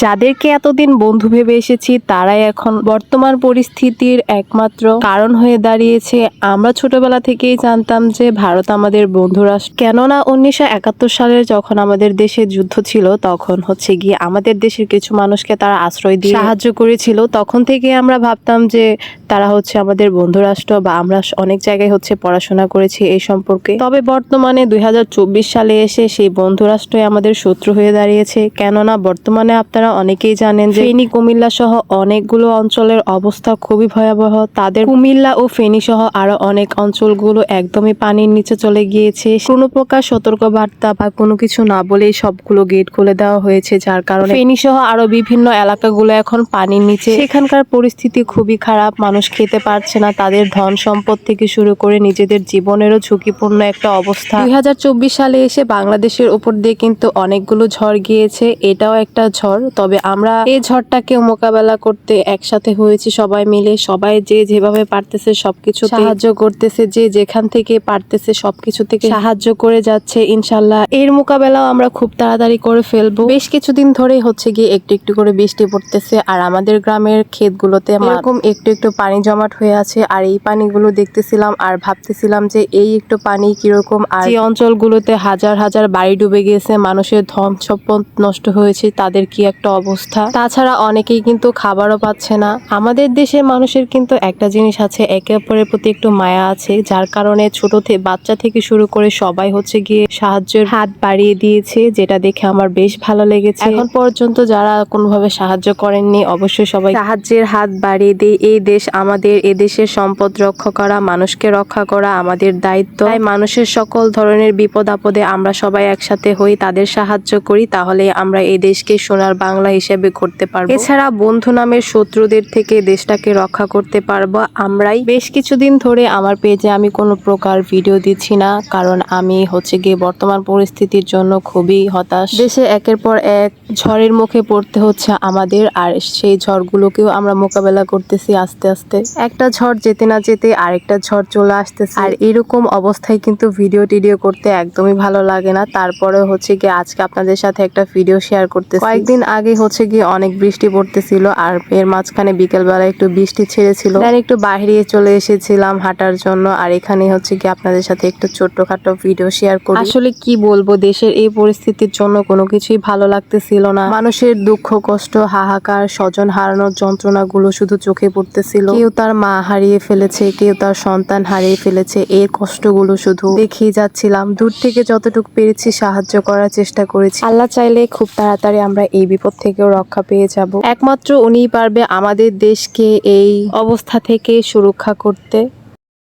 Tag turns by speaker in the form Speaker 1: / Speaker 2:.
Speaker 1: যাদেরকে এতদিন বন্ধু ভেবে এসেছি, তারাই এখন বর্তমান পরিস্থিতির একমাত্র কারণ হয়ে দাঁড়িয়েছে। আমরা ছোটবেলা থেকেই জানতাম যে ভারত আমাদের বন্ধু রাষ্ট্র। কেননা উনিশশো একাত্তর সালের যখন আমাদের দেশে যুদ্ধ ছিল, তখন হচ্ছে গিয়ে আমাদের দেশের কিছু মানুষকে তারা আশ্রয় দিয়ে সাহায্য করেছিল। তখন থেকে আমরা ভাবতাম যে তারা হচ্ছে আমাদের বন্ধু রাষ্ট্র বা আমরা অনেক জায়গায় হচ্ছে পড়াশোনা করেছি এই সম্পর্কে। তবে বর্তমানে দুই হাজার চব্বিশ সালে এসে সেই বন্ধু রাষ্ট্রই আমাদের শত্রু হয়ে দাঁড়িয়েছে। কেননা বর্তমানে আপনারা অনেকেই জানেন যে ফেনী, কুমিল্লা সহ অনেকগুলো অঞ্চলের অবস্থা খুবই ভয়াবহ। তাদের কুমিল্লা ও ফেনী সহ আরও অনেক অঞ্চলগুলো একদমই পানির নিচে চলে গিয়েছে। কোনো প্রকার সতর্ক বার্তা বা কোনো কিছু না বলেই সবগুলো গেট খুলে দেওয়া হয়েছে, যার কারণে ফেনী সহ আরও বিভিন্ন এলাকাগুলো এখন পানির নিচে। সেখানকার পরিস্থিতি খুবই খারাপ, মানুষ খেতে পারছে না, তাদের ধন সম্পদ থেকে শুরু করে নিজেদের জীবনেরও ঝুঁকিপূর্ণ একটা অবস্থা। দুই হাজার চব্বিশ সালে এসে বাংলাদেশের উপর দিয়ে কিন্তু অনেকগুলো ঝড় গিয়েছে, এটাও একটা ঝড়। তবে আমরা এই ঝড়টাকে মোকাবেলা করতে একসাথে হয়েছি, সবাই মিলে। সবাই যে যেভাবে পারতেছে সবকিছু সাহায্য করতেছে, যে যেখান থেকে পারতেছে সবকিছু থেকে সাহায্য করে যাচ্ছে, ইনশাল্লাহ। এর মোকাবেলাও আমরা খুব তাড়াতাড়ি করে ফেলব। বেশ কিছুদিন ধরেই হচ্ছে গিয়ে একটু একটু করে বৃষ্টি পড়তেছে, আর আমাদের গ্রামের ক্ষেতগুলোতে এরকম একটু একটু পানি জমাট হয়ে আছে, আর এই পানিগুলো দেখতেছিলাম আর ভাবতেছিলাম যে এই একটু পানি কীরকম, আর যে অঞ্চলগুলোতে হাজার হাজার বাড়ি ডুবে গিয়েছে, মানুষের ধন সম্পদ নষ্ট হয়েছে, তাদের কি একটা অবস্থা। তাছাড়া অনেকেই কিন্তু খাবারও পাচ্ছে না। আমাদের দেশের মানুষের কিন্তু একটা জিনিস আছে, একে অপরের প্রতি একটু মায়া আছে, যার কারণে ছোট বাচ্চা থেকে শুরু করে সবাই হচ্ছে গিয়ে সাহায্যের হাত বাড়িয়ে দিয়েছে, যেটা দেখে আমার বেশ ভালো লেগেছে। এখন পর্যন্ত যারা কোনোভাবে সাহায্য করেননি, অবশ্যই সবাই সাহায্যের হাত বাড়িয়ে দিয়ে এই দেশ আমাদের, এ দেশের সম্পদ রক্ষা করা, মানুষকে রক্ষা করা আমাদের দায়িত্ব। তাই মানুষের সকল ধরনের বিপদ আপদে আমরা সবাই একসাথে হই, তাদের সাহায্য করি, তাহলে আমরা এই দেশকে সোনার বাংলা হিসেবে করতে পারব। এছাড়া বন্ধু নামের শত্রুদের থেকে দেশটাকে রক্ষা করতে পারব। আমরাই বেশ কিছুদিন ধরে আমার পেজে আমি কোনো প্রকার ভিডিও দিচ্ছি না কারণ আমি হচ্ছে গিয়ে বর্তমান পরিস্থিতির জন্য খুবই হতাশ। দেশে একের পর এক ঝড়ের মুখে পড়তে হচ্ছে আমাদের, আর সেই ঝড়গুলোকেও আমরা মোকাবেলা করতেছি আস্তে আস্তে। একটা ঝড় যেতে না যেতে আরেকটা ঝড় চলে আসতেছে। আর এরকম অবস্থায় কিন্তু ভিডিও টিডিও করতে একদমই ভালো লাগে না। তারপরে হচ্ছে গিয়ে আজকে আপনাদের সাথে একটা ভিডিও শেয়ার করতে কয়েকদিন আগে হচ্ছে গিয়ে অনেক বৃষ্টি পড়তেছিল, আর এর মাঝখানে বিকেলবেলা একটু বৃষ্টি ছেড়েছিল। দেন একটু বাইরে চলে এসেছিলাম হাঁটার জন্য, আর এখানে হচ্ছে কি আপনাদের সাথে একটু ছোট্টখাটো ভিডিও শেয়ার করি। আসলে কি বলব, দেশের এই পরিস্থিতির জন্য কোনো কিছুই ভালো লাগতেছিল না। মানুষের দুঃখ, কষ্ট, হাহাকার, স্বজন হারানোর যন্ত্রণাগুলো শুধু চোখে পড়তেছিল। কেউ তার মা হারিয়ে ফেলেছে, কেউ তার সন্তান হারিয়ে ফেলেছে এই কষ্টগুলো শুধু দেখেই যাচ্ছিলাম। দূর থেকে যতটুকু পেরেছি সাহায্য করার চেষ্টা করেছি। আল্লাহ চাইলে খুব তাড়াতাড়ি আমরা এই বিপদ থেকেও রক্ষা পেয়ে যাব। একমাত্র উনিই পারবে আমাদের দেশকে এই অবস্থা থেকে সুরক্ষা করতে।